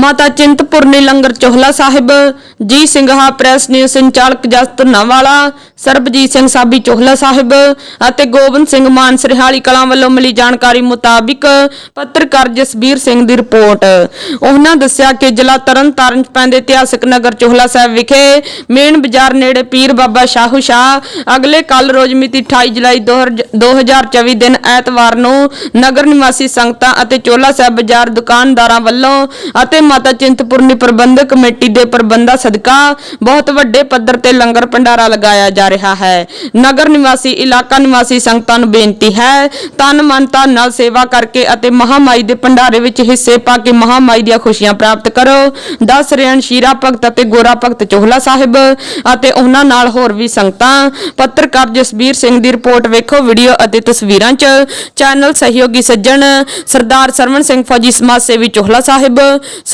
ਮਾਤਾ ਚਿੰਤਪੁਰਨੀ ਲੰਗਰ ਚੋਹਲਾ ਸਾਹਿਬ, ਜੀ ਸਿੰਘਾ ਪ੍ਰੈਸ ਨਿਊਜ਼ ਸੰਚਾਲਕ ਜਸਤ ਨਾਵਾਲਾ, ਸਰਬਜੀਤ ਸਿੰਘ ਸਾਬੀ ਚੋਹਲਾ ਸਾਹਿਬ ਅਤੇ ਗੋਬਿੰਦ ਸਿੰਘ ਮਾਨ ਸਰਹਾਲੀ ਕਲਾਂ ਵੱਲੋਂ ਮਿਲੀ ਜਾਣਕਾਰੀ ਮੁਤਾਬਿਕ ਪੱਤਰਕਾਰ ਜਸਬੀਰ ਸਿੰਘ ਦੀ ਰਿਪੋਰਟ। ਉਹਨਾਂ ਦੱਸਿਆ ਕਿ ਜ਼ਿਲ੍ਹਾ ਤਰਨਤਾਰਨ ਪੈਂਦੇ ਇਤਿਹਾਸਕ ਨਗਰ ਚੋਹਲਾ ਸਾਹਿਬ ਵਿਖੇ ਮੇਨ ਬਾਜ਼ਾਰ ਨੇੜੇ ਪੀਰ ਬਾਬਾ ਸ਼ਾਹੂ ਸ਼ਾਹ ਅਗਲੇ ਕੱਲ ਰੋਜ਼ ਮਿਤੀ 28 ਜੁਲਾਈ 2024 ਦਿਨ ਐਤਵਾਰ ਨੂੰ ਨਗਰ ਨਿਵਾਸੀ ਸੰਗਤਾਂ ਅਤੇ ਚੋਲਾ ਸਾਹਿਬ ਬਾਜ਼ਾਰ ਦੁਕਾਨਦਾਰਾਂ ਵੱਲੋਂ ਅਤੇ ਮਾਤਾ ਚਿੰਤਪੁਰਨੀ ਪ੍ਰਬੰਧਕ ਕਮੇਟੀ ਦੇ ਪ੍ਰਬੰਧਾ ਸਦਕਾ ਬਹੁਤ ਵੱਡੇ ਪੱਧਰ ਤੇ ਲੰਗਰ ਭੰਡਾਰਾ ਲਗਾਇਆ ਜਾ ਰਿਹਾ ਹੈ। ਨਗਰ ਨਿਵਾਸੀ, ਇਲਾਕਾ ਨਿਵਾਸੀ ਸੰਗਤਾਂ ਨੂੰ ਬੇਨਤੀ ਹੈ, ਤਨ ਮਨ ਧਨ ਨਾਲ ਸੇਵਾ ਕਰਕੇ ਅਤੇ ਮਹਾਮਾਈ ਦੇ ਭੰਡਾਰੇ ਵਿੱਚ ਹਿੱਸੇ ਪਾ ਕੇ ਮਹਾਮਾਈ ਦੀਆਂ ਖੁਸ਼ੀਆਂ ਪ੍ਰਾਪਤ ਕਰੋ। ਦਸ ਰੇਣ ਸ਼ੀਰਾ ਭਗਤ ਅਤੇ ਗੋਰਾ ਭਗਤ ਚੋਹਲਾ ਸਾਹਿਬ ਅਤੇ ਉਹਨਾਂ ਨਾਲ ਹੋਰ ਵੀ ਸੰਗਤਾਂ। ਪੱਤਰਕਾਰ ਜਸਬੀਰ ਸਿੰਘ ਦੀ ਰਿਪੋਰਟ ਵੇਖੋ, ਵੀਡੀਓ ਅਤੇ ਤਸਵੀਰਾਂ 'ਚ ਚੈਨਲ ਸਹਿਯੋਗੀ ਸੱਜਣ ਸਰਦਾਰ ਸਰਵਣ ਸਿੰਘ ਫੌਜੀ ਸਮਾਜ ਸੇਵੀ ਚੋਹਲਾ ਸਾਹਿਬ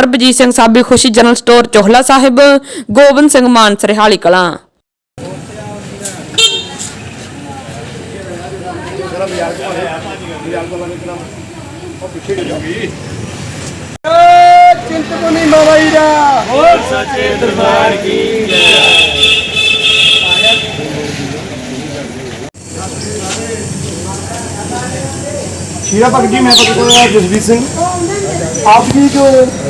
ਸਰਬਜੀਤ ਸਿੰਘ ਸਾਬੀ ਖੁਸ਼ੀ ਜਨਰਲ ਸਟੋਰ ਚੋਹਲਾ ਸਾਹਿਬ ਗੋਬਿੰਦ ਸਿੰਘ ਮਾਨ ਸਰਹਾਲੀ ਕਲਾਂ ਚਿੰਤਪੁਰਨੀ ਮਾਵਾਈ ਦਾ शीरा भगत जी मैं पत्रकार जसवीर सिंह आपकी जो लंगर वाले जो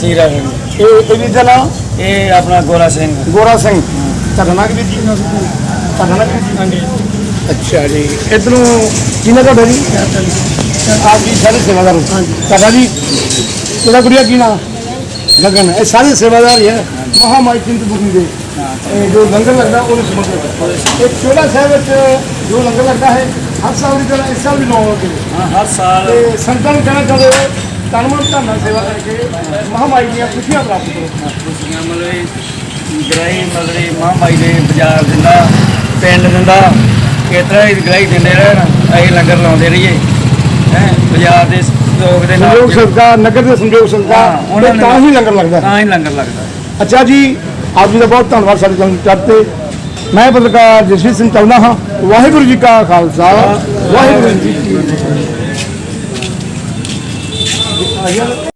ਸੀਰਾ ਇਹ ਇਹ ਦਾ ਨਾਮ ਇਹ ਆਪਣਾ ਗੋਰਾ ਸਿੰਘ। ਗੋਰਾ ਸਿੰਘ। ਨਾਮ ਕੀ ਜੀ ਤੁਹਾਡਾ ਨਾਮ ਕੀ ਜੀ ਹਾਂਜੀ। ਅੱਛਾ ਜੀ। ਇਧਰੋਂ ਕਿਹਨਾਂ ਤੁਹਾਡਾ ਜੀ? ਆਪ ਜੀ ਸਾਰੇ ਸੇਵਾਦਾਰ ਹੋ। ਤੁਹਾਡਾ ਜੀ? ਤੁਹਾਡਾ ਗੁੜੀਆ ਕੀ ਨਾਮ ਗਗਨ। ਇਹ ਸਾਰੇ ਸੇਵਾਦਾਰ ਹੀ ਹੈ ਮਹਾਮਾਈ ਚਿੰਤਪੁਰਨੀ ਦੇ। ਇਹ ਜੋ ਲੰਗਰ ਲੱਗਦਾ ਉਹਨੂੰ ਸਮਝੋ ਇਹ ਚੋਲਾ ਸਾਹਿਬ ਵਿੱਚ ਜੋ ਲੰਗਰ ਲੱਗਦਾ ਹੈ ਹਰ ਸਾਲ ਦੀ ਤਰ੍ਹਾਂ ਇਸ ਸਾਲ ਵੀ ਲਾਉਂਗੇ ਹਾਂ ਹਰ ਸਾਲ। ਤੇ ਸੰਗਤਾਂ ਨੂੰ ਕਹਿਣਾ ਚਾਹੁੰਦੇ ਹੋ ਤਨ ਮਨ ਧਨ ਨਾਲ ਸੇਵਾ ਕਰਕੇ ਮਹਾਮਾਈ ਦੀਆਂ ਖੁਸ਼ੀਆਂ ਪ੍ਰਾਪਤ ਕਰੋ। ਖੁਸ਼ੀਆਂ ਮਤਲਬ ਇਹ ਗ੍ਰਾਈ ਮਤਲਬ ਇਹ ਮਹਾਮਾਈ ਦੇ ਬਾਜ਼ਾਰ ਦਿੰਦਾ ਪਿੰਡ ਦਿੰਦਾ ਕਿਤਰਾ ਹੀ ਗ੍ਰਾਈ ਦਿੰਦੇ ਰਹਿਣ ਅਸੀਂ ਲੰਗਰ ਲਾਉਂਦੇ ਰਹੀਏ। ਹੈ ਬਾਜ਼ਾਰ ਦੇ ਲੋਕ ਦੇ ਨਾਲ ਸੰਯੋਗ ਸਦਕਾ ਨਗਰ ਦੇ ਸੰਯੋਗ ਸਦਕਾ ਤੇ ਤਾਂ ਹੀ ਲੰਗਰ ਲੱਗਦਾ। ਹੈ। ਤਾਂ ਹੀ ਲੰਗਰ ਲੱਗਦਾ। ਅੱਛਾ ਜੀ ਆਪ ਜੀ ਦਾ ਬਹੁਤ ਧੰਨਵਾਦ ਸਾਡੇ ਚੈਨਲ ਚੜ੍ਹਤੇ ਮੈਂ ਪੱਤਰਕਾਰ ਜਸਵੀਰ ਸਿੰਘ ਚਾਹੁੰਦਾ ਹਾਂ ਵਾਹਿਗੁਰੂ ਜੀ ਕਾ ਖਾਲਸਾ ਵਾਹਿਗੁਰੂ ਜੀ ਕੀ ਫਤਿਹ। It's not.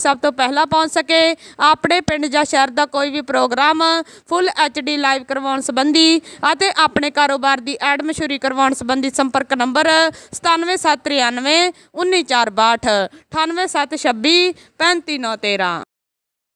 ਸਭ ਤੋਂ ਪਹਿਲਾਂ ਪਹੁੰਚ ਸਕੇ। ਆਪਣੇ ਪਿੰਡ ਜਾਂ ਸ਼ਹਿਰ ਦਾ ਕੋਈ ਵੀ ਪ੍ਰੋਗਰਾਮ ਫੁੱਲ ਡੀ ਲਾਈਵ ਕਰਵਾਉਣ ਸੰਬੰਧੀ ਅਤੇ ਆਪਣੇ ਕਾਰੋਬਾਰ ਦੀ ਐਡ ਮਸ਼ਹੂਰੀ ਕਰਵਾਉਣ ਸੰਬੰਧੀ ਸੰਪਰਕ ਨੰਬਰ 97793 19462 98726 35913